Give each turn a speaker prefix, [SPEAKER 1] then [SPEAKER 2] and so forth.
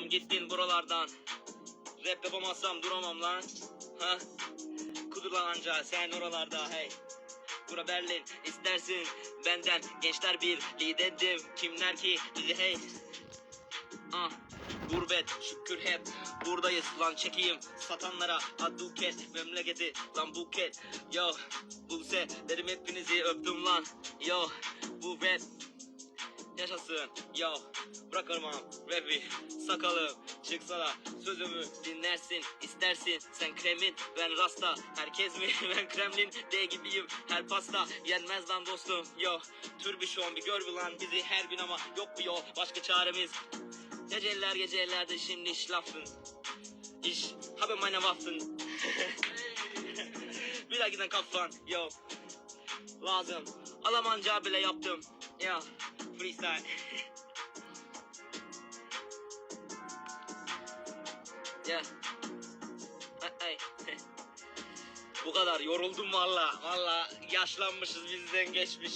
[SPEAKER 1] Tamam gittin buralardan. Rap yapamazsam duramam lan. Ha? Kudur lan anca sen oralarda hey. Bura Berlin istersin benden gençler bir liderdim kimler ki bizi hey. Ah gurbet şükür hep buradayız lan çekeyim satanlara aduket memleketi lan buket yo buse derim hepinizi öptüm lan yo bu rap yaşasın. Yo bırakırmam rapi sakalım çıksa da sözümü dinlersin istersin. Sen kremin ben rasta. Herkes mi? Ben kremlin D gibiyim. Her pasta yenmez lan dostum. Yo türbüşon bir gör bir lan bizi her gün ama yok bu yol başka çaremiz. Geceler gecelerde şimdi schlafen Ich habe meine Waffen Bir dahakiden kafan yo Lazım. Almanca bile yaptım. Ya Freestyle. Ya. Ay, ay. Bu kadar yoruldum valla. Valla yaşlanmışız bizden geçmiş